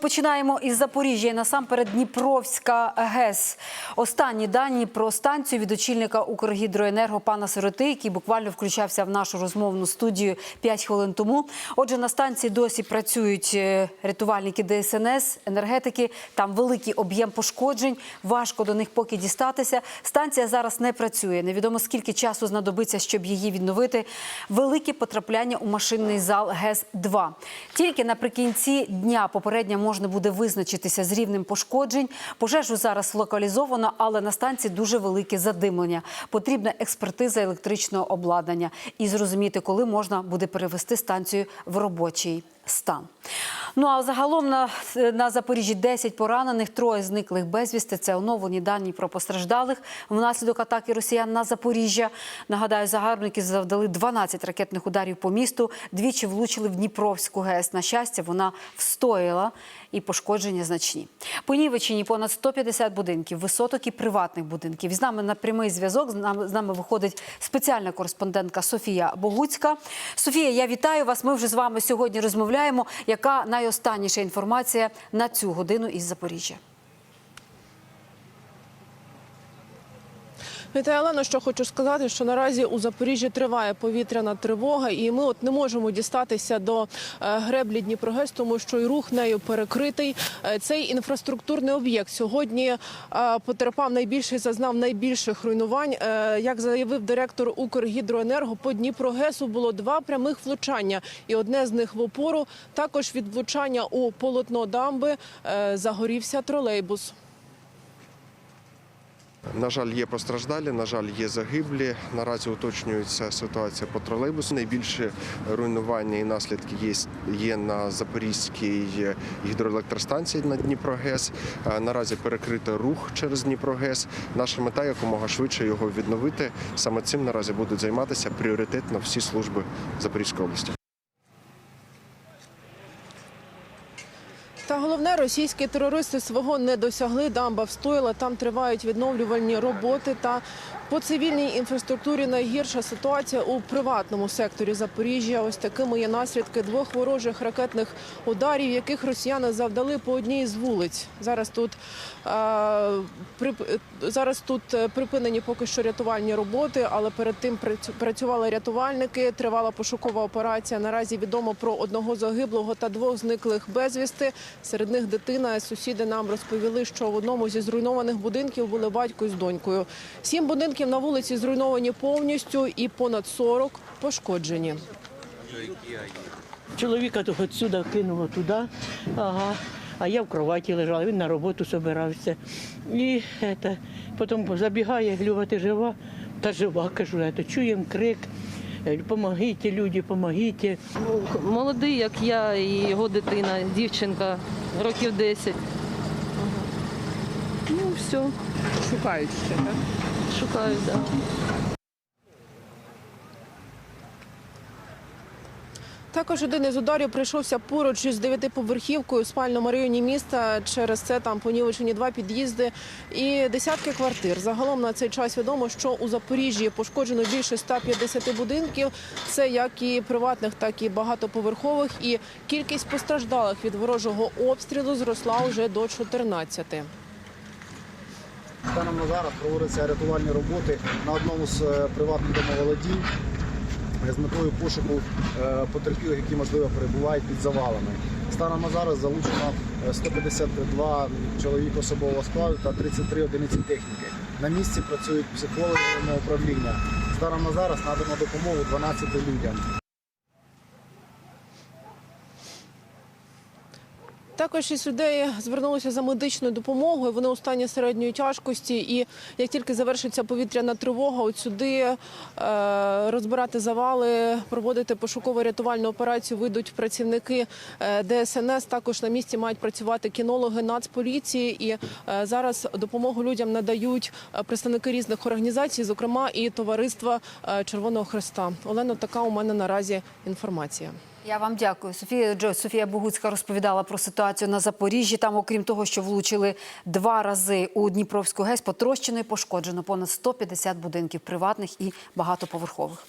Починаємо із Запоріжжя насамперед Дніпровська ГЕС. Останні дані про станцію від очільника Укргідроенерго пана Сироти, який буквально включався в нашу розмовну студію 5 хвилин тому. Отже, на станції досі працюють е, рятувальники ДСНС, енергетики. Там великий об'єм пошкоджень. Важко до них поки дістатися. Станція зараз не працює. Невідомо скільки часу знадобиться, щоб її відновити. Велике потрапляння у машинний зал ГЕС 2 Тільки наприкінці дня попередньо можна буде визначитися з рівнем пошкоджень. Пожежу зараз локалізовано, але на станції дуже велике задимлення. Потрібна експертиза електричного обладнання і зрозуміти, коли можна буде перевести станцію в робочий стан. Ну а загалом на, на Запоріжжі 10 поранених, троє зниклих безвісти. Це оновлені дані про постраждалих внаслідок атаки росіян на Запоріжжя. Нагадаю, загарбники завдали 12 ракетних ударів по місту. Двічі влучили в Дніпровську ГЕС. На щастя, вона встояла і пошкодження значні. По Нівеччині понад 150 будинків, висоток і приватних будинків. З нами на прямий зв'язок з нами, виходить спеціальна кореспондентка Софія Богуцька. Софія, я вітаю вас. Ми вже з вами сьогодні розмовляємо. Яка найостанніша інформація на цю годину із Запоріжжя? Вітаю, Олено, що хочу сказати, що наразі у Запоріжжі триває повітряна тривога, і ми от не можемо дістатися до е, греблі Дніпрогес, тому що і рух нею перекритий. Е, Цей інфраструктурний об'єкт сьогодні е, потерпав найбільше, зазнав найбільших руйнувань. Як заявив директор Укргідроенерго, по Дніпрогесу було два прямих влучання, і одне з них в опору. Також від влучання у полотно дамби загорівся тролейбус. На жаль, є постраждалі, на жаль, є загиблі. Наразі уточнюється ситуація по тролейбусу. Найбільше руйнування і наслідки є, є на Запорізькій гідроелектростанції на Дніпрогес. Наразі перекрито рух через Дніпрогес. Наша мета якомога швидше його відновити. Саме цим наразі будуть займатися пріоритетно всі служби Запорізької області. Та головне, російські терористи свого не досягли. Дамба встояла. Там тривають відновлювальні роботи. Та по цивільній інфраструктурі найгірша ситуація у приватному секторі Запоріжжя. Ось такими є наслідки двох ворожих ракетних ударів, яких росіяни завдали по одній з вулиць. Зараз тут е, прип- зараз тут е, припинені поки що рятувальні роботи, але перед тим працю- працювали рятувальники. Тривала пошукова операція. Наразі відомо про одного загиблого та двох зниклих безвісти. Серед них дитина. Сусіди нам розповіли, що в одному зі зруйнованих будинків були батько з донькою. Сім будинків на вулиці зруйновані повністю і понад 40 пошкоджені. Чоловіка того сюди кинуло туди, ага. А я в кроваті лежала, він на роботу збирався. І это, потім забігає, Люба, ти жива? Та жива, кажу, это, чуємо крик. Помогіть, люди, помогіть. Молодий, як я, і його дитина, дівчинка, років 10. Ну, все, Шукають ще так? Шукають. Да. Також один із ударів прийшовся поруч із дев'ятиповерхівкою в спальному районі міста. Через це там понівечені два під'їзди і десятки квартир. Загалом на цей час відомо, що у Запоріжжі пошкоджено більше 150 будинків. Це як і приватних, так і багатоповерхових. І кількість постраждалих від ворожого обстрілу зросла вже до 14. Станом на зараз проводяться рятувальні роботи на одному з е, приватних домоволодінь е, з метою пошуку е, потерпілих, які можливо перебувають під завалами. Станом на зараз залучено е, 152 чоловік особового складу та 33 одиниці техніки. На місці працюють психологи управління. Станом на зараз надано допомогу 12 людям. Також із людей звернулися за медичною допомогою. Вони у стані середньої тяжкості. І як тільки завершиться повітряна тривога, от сюди е, розбирати завали, проводити пошуково-рятувальну операцію вийдуть працівники е, ДСНС. Також на місці мають працювати кінологи Нацполіції. І е, зараз допомогу людям надають представники різних організацій, зокрема і товариства Червоного Хреста. Олено, така у мене наразі інформація. Я вам дякую. Софія Джо, Софія Богуцька розповідала про ситуацію на Запоріжжі. Там, окрім того, що влучили два рази у Дніпровську ГЕС, потрощено і пошкоджено понад 150 будинків приватних і багатоповерхових.